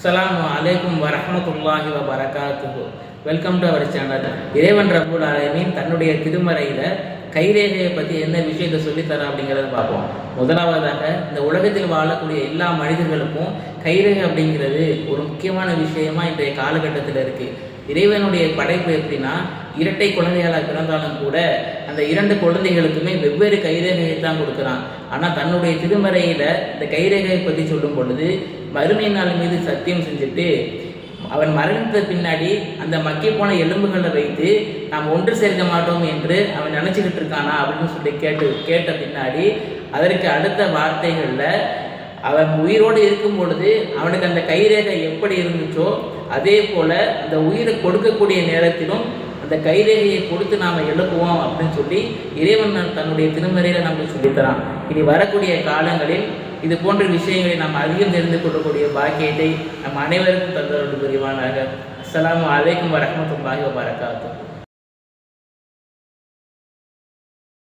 அஸ்ஸலாமு அலைக்கும் வரமத்துல்லாஹி வ வெல்கம் டு அவர் சேனல் இறைவன் ரபுல் ஆலமீன் தன்னுடைய திருமறையில் கைரேகையை பற்றி என்ன விஷயத்தை சொல்லித்தரேன் அப்படிங்கிறத பார்ப்போம். முதலாவதாக இந்த உலகத்தில் வாழக்கூடிய எல்லா மனிதர்களுக்கும் கைரேகை அப்படிங்கிறது ஒரு முக்கியமான விஷயமா இன்றைய காலகட்டத்தில் இருக்குது இறைவனுடைய படைப்பு எப்படின்னா இரட்டை குழந்தைகளாக பிறந்தாலும் கூட அந்த இரண்டு குழந்தைகளுக்குமே வெவ்வேறு கைரேகையை தான் கொடுக்குறான். ஆனால் தன்னுடைய திருமறையில் இந்த கைரேகையை பற்றி சொல்லும் பொழுது மறுமை நாள் மீது சத்தியம் செஞ்சுட்டு அவன் மரணித்த பின்னாடி அந்த மக்கி போன எலும்புகளை வைத்து நாம் ஒன்று சேர்க்க மாட்டோம் என்று அவன் நினச்சிக்கிட்டு இருக்கானா அப்படின்னு சொல்லி கேட்டு கேட்ட பின்னாடி அதற்கு அடுத்த வார்த்தைகளில் அவன் உயிரோடு இருக்கும் பொழுது அவனுக்கு அந்த கைரேகை எப்படி இருந்துச்சோ அதே போல் அந்த உயிரை கொடுக்கக்கூடிய நேரத்திலும் அந்த கைரேகையை கொடுத்து நாம் எழுப்புவோம் அப்படின்னு சொல்லி இறைவன் தன்னுடைய திருமறையில் நமக்கு சொல்லித்தரான். இனி வரக்கூடிய காலங்களில் இது போன்ற விஷயங்களை நாம் அதிகம் தெரிந்து கொள்ளக்கூடிய பாக்கியத்தை நம் அனைவருக்கும் தந்தவர்கள் புரிவானாக. அஸ்லாம் அலைக்கும் வரஹ்மத்துல்லாஹி வபரகாத்துஹு.